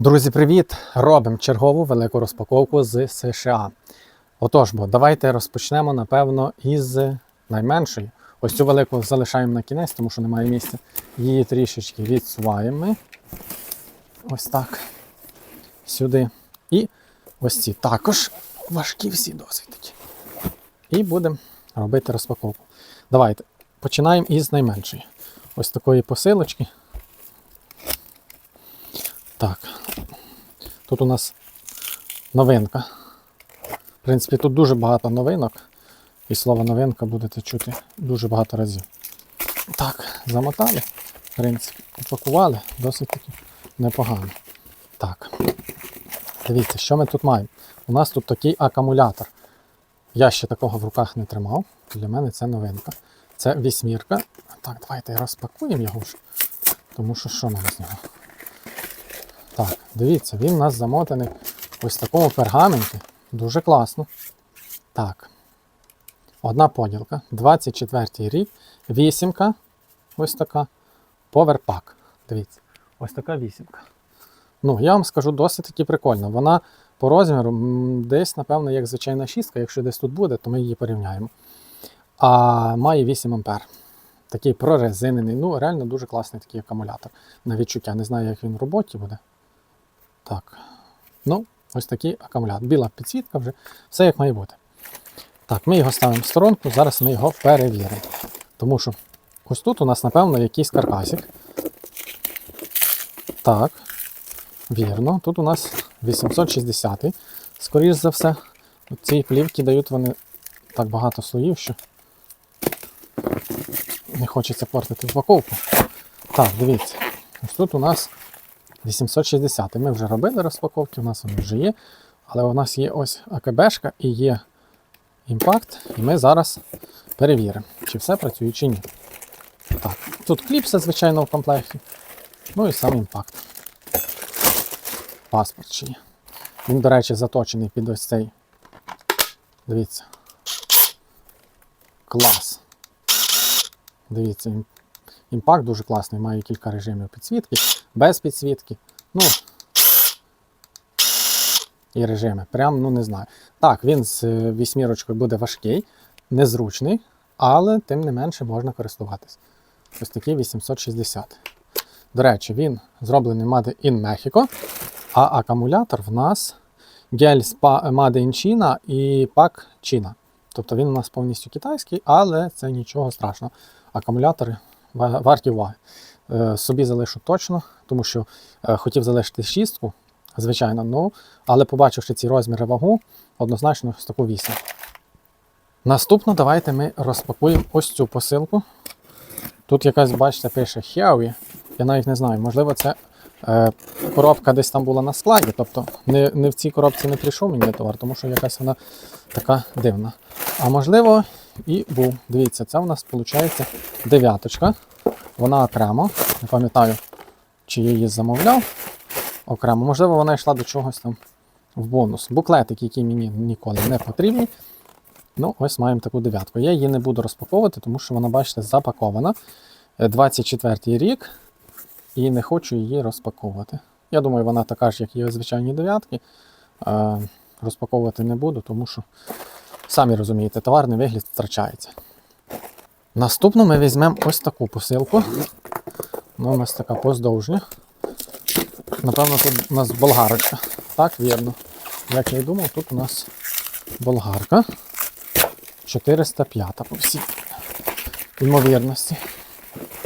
Друзі, привіт! Робимо чергову велику розпаковку з США. Отож, бо давайте розпочнемо, напевно, із найменшої. Ось цю велику залишаємо на кінець, тому що немає місця. Її трішечки відсуваємо. Ось так. Сюди. І ось ці також важкі всі досить. І будемо робити розпаковку. Давайте починаємо із найменшої. Ось такої посилочки. Так. Тут у нас новинка. В принципі, тут дуже багато новинок. І слово новинка будете чути дуже багато разів. Так, замотали. В принципі, упакували досить таки непогано. Так. Дивіться, що ми тут маємо. У нас тут такий акумулятор. Я ще такого в руках не тримав. Для мене це новинка. Це вісьмірка. Так, давайте розпакуємо його вже. Тому що що нам з нього? Так, дивіться, він у нас замотаний ось в такому пергаменті. Дуже класно. Так. Одна поділка. 24 рік. Вісімка. Ось така. Поверпак. Дивіться. Ось така вісімка. Ну, я вам скажу, досить таки прикольно. Вона по розміру десь, напевно, як звичайна шістка. Якщо десь тут буде, то ми її порівняємо. А має 8 ампер. Такий прорезинений. Ну, реально дуже класний такий акумулятор. На відчуття. Не знаю, як він в роботі буде. Так. Ну, ось такий акумулятор. Біла підсвітка вже, все як має бути. Так, ми його ставимо в сторонку, зараз ми його перевіримо. Тому що ось тут у нас, напевно, якийсь каркасик. Так. Вірно, тут у нас 860. Скоріш за все, ці плівки дають вони так багато слоїв, що не хочеться портити упаковку. Так, дивіться. Ось тут у нас 860. Ми вже робили розпаковки, у нас вони вже є. Але у нас є ось АКБшка і є імпакт, і ми зараз перевіримо, чи все працює, чи ні. Так, тут кліпси, звичайно, в комплекті. Ну і сам імпакт. Паспорт ще є. Він, до речі, заточений під ось цей. Дивіться. Клас. Дивіться, імпакт дуже класний, має кілька режимів підсвітки, без підсвітки. Ну. І режими. Прям, ну не знаю. Так, він з е, вісьмірочкою буде важкий, незручний, але тим не менше можна користуватись. Ось такий 860. До речі, він зроблений Made in Mexico, а акумулятор в нас Pa- Made in China і Pack China. Тобто він у нас повністю китайський, але це нічого страшного. Акумулятори варті уваги. Е, Собі залишу точно, тому що е, хотів залишити шістку, звичайно, ну, але побачивши ці розміри вагу, однозначно ось таку вісім. Наступно давайте ми розпакуємо ось цю посилку. Тут якась, бачите, пише Huawei. Я навіть не знаю, можливо, це е, коробка десь там була на складі. Тобто не, не в цій коробці не прийшов мені товар, тому що якась вона така дивна. А можливо, і був. Дивіться, це в нас виходить дев'яточка. Вона окремо. Не пам'ятаю, чи я її замовляв окремо. Можливо, вона йшла до чогось там в бонус. Буклетик, який мені ніколи не потрібний. Ну, ось маємо таку дев'ятку. Я її не буду розпаковувати, тому що вона, бачите, запакована. Е, 24 рік. І не хочу її розпаковувати. Я думаю, вона така ж, як і звичайні дев'ятки. Е, Розпаковувати не буду, тому що, самі розумієте, товарний вигляд втрачається. Наступну ми візьмемо ось таку посилку. Ну, у нас така поздовжня. Напевно, тут у нас болгарочка. Так, вірно. Як я й думав, тут у нас болгарка. 405 по всій ймовірності.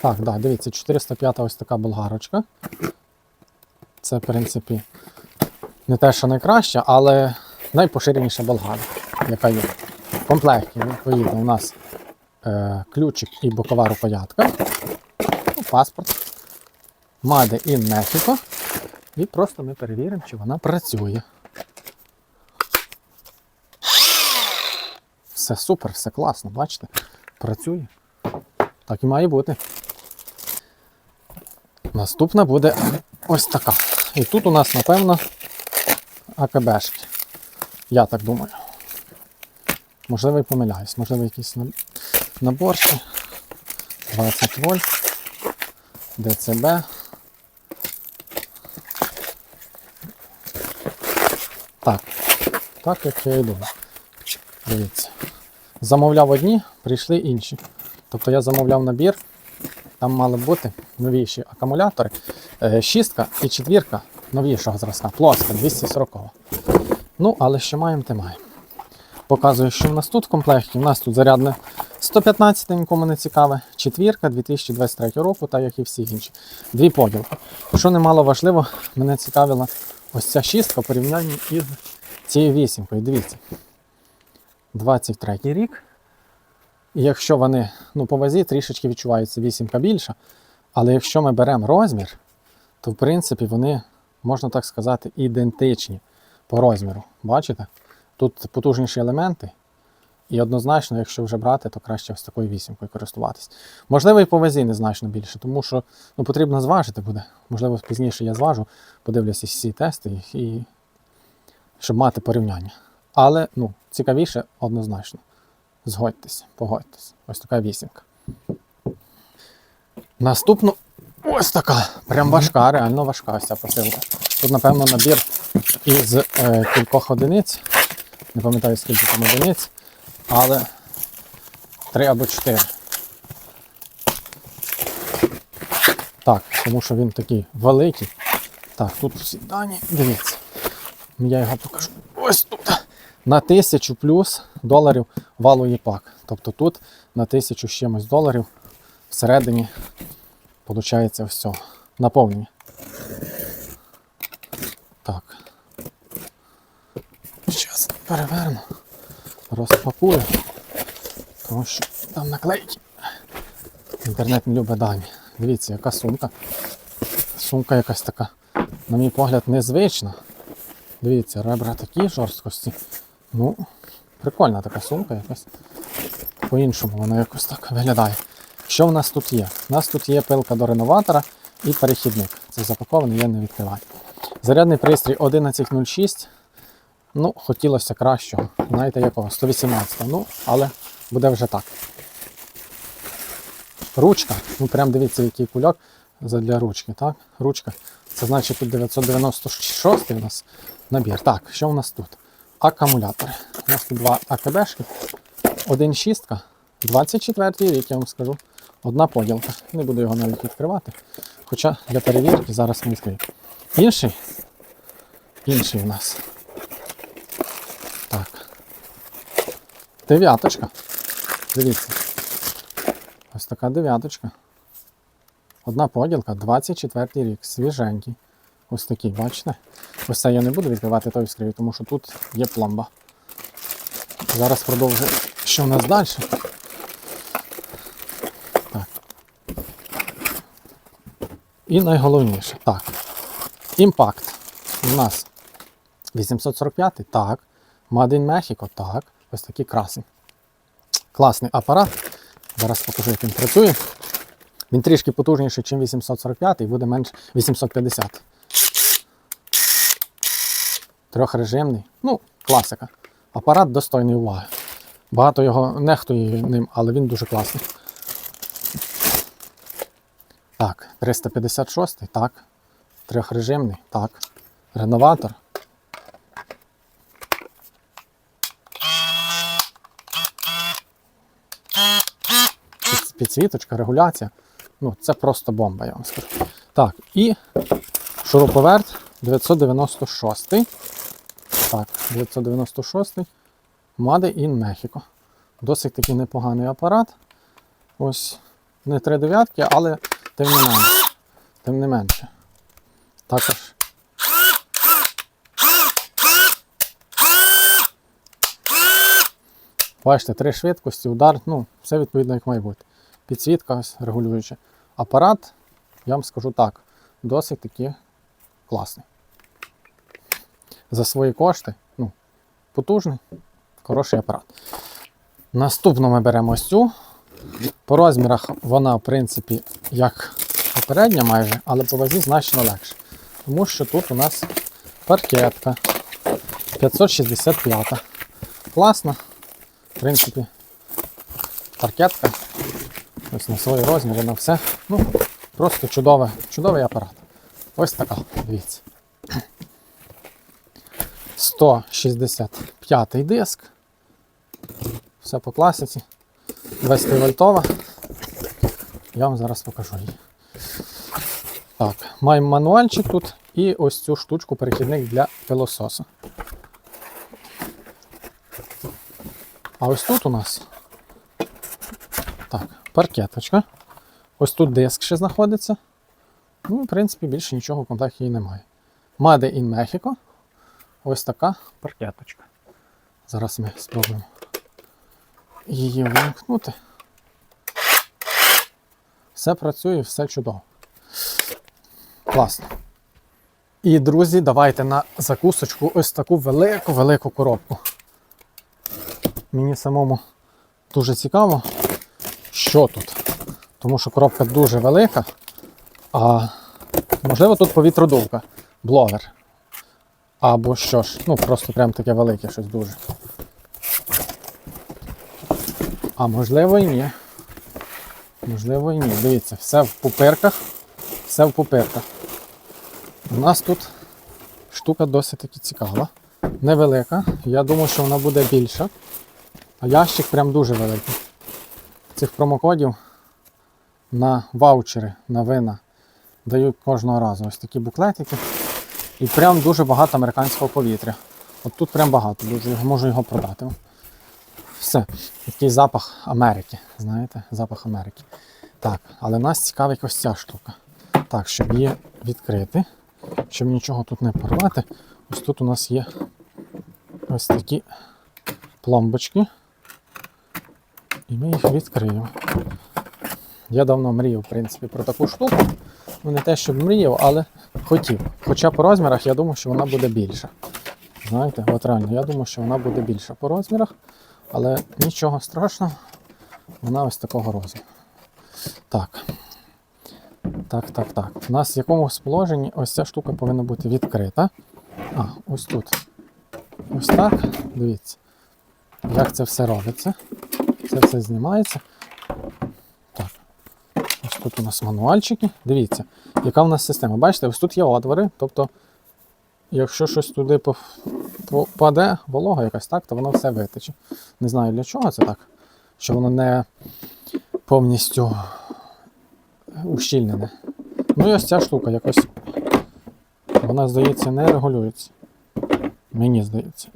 Так, да, дивіться, 405 ось така болгарочка. Це, в принципі, не те, що найкраще, але найпоширеніша болгара, яка є. В комплекті, відповідно, у нас е, ключик і бокова рукоятка. Ну, паспорт. Made in Mexico. І просто ми перевіримо, чи вона працює. Все супер, все класно, бачите? Працює. Так і має бути. Наступна буде ось така. І тут у нас, напевно, АКБшки. Я так думаю. Можливо, і помиляюсь. Можливо, якісь на- наборчики. 20 вольт. ДЦБ. Так. Так, як я і думав. Дивіться. Замовляв одні, прийшли інші. Тобто я замовляв набір, там мали бути новіші акумулятори. Е, Шістка і четвірка новішого зразка, плоска, 240. Ну, але що маємо, те маємо. Показую, що в нас тут в комплекті. У нас тут зарядне 115 нікому не цікаве, четвірка 2023 року, так як і всі інші. Дві поділки. Що немало важливо, мене цікавила ось ця шістка в порівнянні із цією вісімкою. Дивіться. 23 рік. І якщо вони ну, по вазі трішечки відчуваються вісімка більша, але якщо ми беремо розмір, то в принципі вони, можна так сказати, ідентичні по розміру. Бачите? Тут потужніші елементи. І однозначно, якщо вже брати, то краще ось такою вісімкою користуватись. Можливо, і по вазі незначно більше, тому що ну, потрібно зважити буде. Можливо, пізніше я зважу, подивлюся всі тести, і, щоб мати порівняння. Але ну, цікавіше однозначно. Згодьтесь, погодьтесь. Ось така вісімка. Наступну ось така. Прям важка, реально важка ось ця посилка. Тут, напевно, набір із е, кількох одиниць. Не пам'ятаю, скільки там одиниць, але три або чотири. Так, тому що він такий великий. Так, тут всі дані, дивіться. Я його покажу. Ось тут. На тисячу плюс доларів валує пак. Тобто тут на тисячу з чимось доларів всередині виходить ось цього. Наповнення. Так. Зараз переверну, розпакую, тому що там наклейки. Інтернет не любить дані. Дивіться, яка сумка. Сумка якась така, на мій погляд, незвична. Дивіться, ребра такі жорсткості. Ну, прикольна така сумка якась. По-іншому вона якось так виглядає. Що в нас тут є? У нас тут є пилка до реноватора і перехідник. Це запакований, я не відкриваю. Зарядний пристрій 1106. Ну, хотілося кращого. Знаєте якого? 118. Ну, але буде вже так. Ручка. Ну прям дивіться, який кульок для ручки. так? Ручка. Це значить тут 996 у нас набір. Так, що у нас тут? Акумулятори. У нас тут два АКБшки. Один шістка. 24 рік, я вам скажу. Одна поділка. Не буду його навіть відкривати. Хоча для перевірки зараз ми відкриємо. Інший. Інший у нас. Дев'яточка. Дивіться. Ось така дев'яточка. Одна поділка, 24 рік, свіженький. Ось такий, бачите? Ось це я не буду відкривати той відкрию, тому що тут є пломба. Зараз продовжую, що в нас далі. Так. І найголовніше. Так. Імпакт. У нас 845, так. In Mexico, так. Ось такий красень. Класний апарат. Зараз покажу, як він працює. Він трішки потужніший, ніж 845 і буде менш 850. Трьохрежимний. Ну, класика. Апарат достойний уваги. Багато його нехтує ним, але він дуже класний. Так, 356, так. Трьохрежимний, так. Реноватор. Підсвіточка, регуляція. Ну, це просто бомба, я вам скажу. Так, і шуруповерт 996. Так, 996. Made in Mexico. Досить такий непоганий апарат. Ось не три дев'ятки, але тим не менше. Тим не менше. Також. Бачите, три швидкості, удар, ну, все відповідно як має бути. Підсвітка регулююча. Апарат, я вам скажу так, досить таки класний. За свої кошти, ну, потужний, хороший апарат. Наступно ми беремо ось цю. По розмірах вона, в принципі, як попередня майже, але по вазі значно легше. Тому що тут у нас паркетка 565. Класна. В принципі, паркетка. Ось на свої розміри, на все. Ну, просто чудове, чудовий апарат. Ось така, дивіться. 165 диск. Все по класиці. 20 вольтова. Я вам зараз покажу її. Так, маємо мануальчик тут і ось цю штучку перехідник для пилососу. А ось тут у нас паркеточка. Ось тут диск ще знаходиться. Ну, в принципі, більше нічого в її немає. Made in Mexico. Ось така паркеточка. Зараз ми спробуємо її вимкнути. Все працює, все чудово. Класно. І, друзі, давайте на закусочку ось таку велику-велику коробку. Мені самому дуже цікаво, що тут. Тому що коробка дуже велика, а можливо тут повітродувка, бловер. Або що ж, ну просто прям таке велике щось дуже. А можливо і ні. Можливо і ні. Дивіться, все в пупирках, все в пупирках. У нас тут штука досить таки цікава. Невелика. Я думаю, що вона буде більша. А ящик прям дуже великий. Цих промокодів на ваучери, на вина дають кожного разу. Ось такі буклетики. І прям дуже багато американського повітря. От тут прям багато, дуже можу його продати. Все. Такий запах Америки. Знаєте, запах Америки. Так, але нас цікавить ось ця штука. Так, щоб її відкрити, щоб нічого тут не порвати. Ось тут у нас є ось такі пломбочки. І ми їх відкриємо. Я давно мріяв, в принципі, про таку штуку. Ну, не те, щоб мріяв, але хотів. Хоча по розмірах я думав, що вона буде більша. Знаєте, от реально, я думав, що вона буде більша по розмірах, але нічого страшного, вона ось такого розміру. Так. Так, так, так. У нас в якомусь положенні ось ця штука повинна бути відкрита. А, ось тут. Ось так. Дивіться, як це все робиться. Це все знімається. Так. Ось тут у нас мануальчики. Дивіться, яка в нас система. Бачите, ось тут є отвори. Тобто, якщо щось туди попаде, волога якась так, то воно все витече. Не знаю для чого це так. Що воно не повністю ущільнене. Ну і ось ця штука якось. Вона, здається, не регулюється. Мені здається.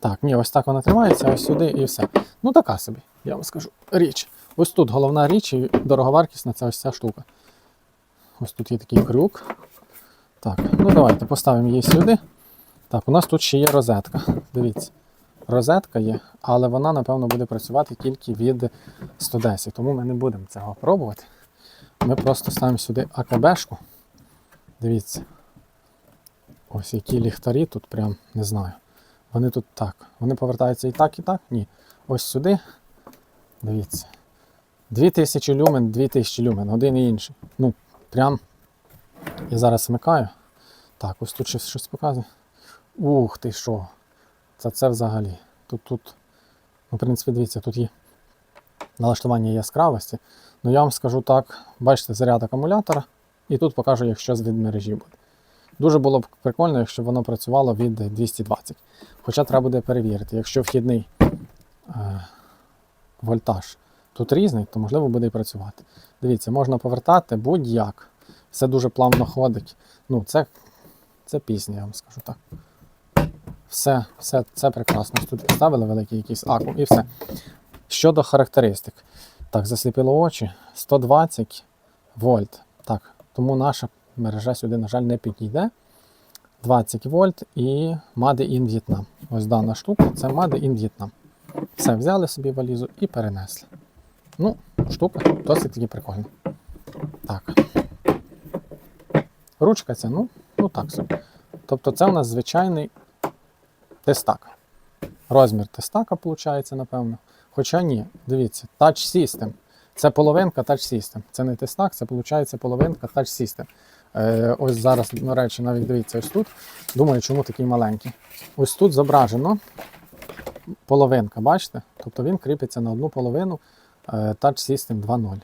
Так, ні, ось так вона тримається, ось сюди і все. Ну така собі, я вам скажу. Річ. Ось тут головна річ і дороговартісна це ось ця штука. Ось тут є такий крюк. Так, ну давайте поставимо її сюди. Так, у нас тут ще є розетка. Дивіться. Розетка є, але вона, напевно, буде працювати тільки від 110, тому ми не будемо цього пробувати. Ми просто ставимо сюди АКБшку. Дивіться. Ось які ліхтарі тут прям не знаю. Вони тут так. Вони повертаються і так, і так. Ні. Ось сюди. Дивіться. 2000 люмен, 2000 люмен, один і інший. Ну, прям. Я зараз вмикаю. Так, ось тут щось, щось показує. Ух ти що. Це це взагалі. Тут, тут, ну, в принципі, дивіться, тут є налаштування яскравості. Ну я вам скажу так, бачите, заряд акумулятора, і тут покажу, якщо з від мережі буде. Дуже було б прикольно, якщо воно працювало від 220. Хоча треба буде перевірити. Якщо вхідний е, вольтаж тут різний, то можливо буде і працювати. Дивіться, можна повертати будь-як. Все дуже плавно ходить. Ну, Це це пісня, я вам скажу так. Все, все це прекрасно. Тут поставили великий якийсь акум і все. Щодо характеристик. Так, засліпило очі. 120 вольт. Так, тому наша мережа сюди, на жаль, не підійде. 20 вольт і Made in Vietnam. Ось дана штука це Made in Vietnam. Все, взяли собі валізу і перенесли. Ну, штука досить таки прикольна. Так. Ручка ця, ну, ну так собі. Тобто це у нас звичайний тестак. Розмір тестака, виходить, напевно. Хоча ні, дивіться, Touch System. Це половинка Touch System. Це не тестак, це виходить половинка Touch System. Е, ось зараз, до речі, навіть дивіться, ось тут. Думаю, чому такий маленький. Ось тут зображено половинка, бачите? Тобто він кріпиться на одну половину е, Touch System 2.0.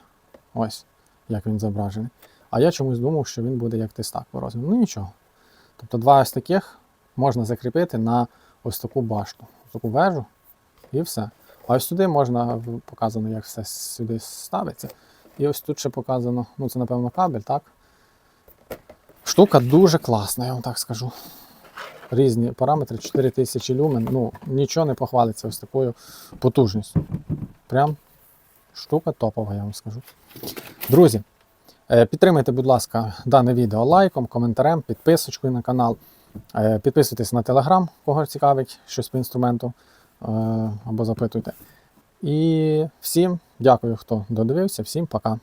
Ось, як він зображений. А я чомусь думав, що він буде як тестак по розміру. Ну нічого. Тобто два ось таких можна закріпити на ось таку башту, таку вежу, і все. А ось сюди можна показано, як все сюди ставиться. І ось тут ще показано, ну це напевно кабель, так? Штука дуже класна, я вам так скажу. Різні параметри, 4000 люмен. Ну, нічого не похвалиться ось такою потужністю. Прям штука топова, я вам скажу. Друзі, е, підтримайте, будь ласка, дане відео лайком, коментарем, підписочкою на канал. Е, Підписуйтесь на телеграм, кого цікавить щось по інструменту е, або запитуйте. І всім дякую, хто додивився. Всім пока.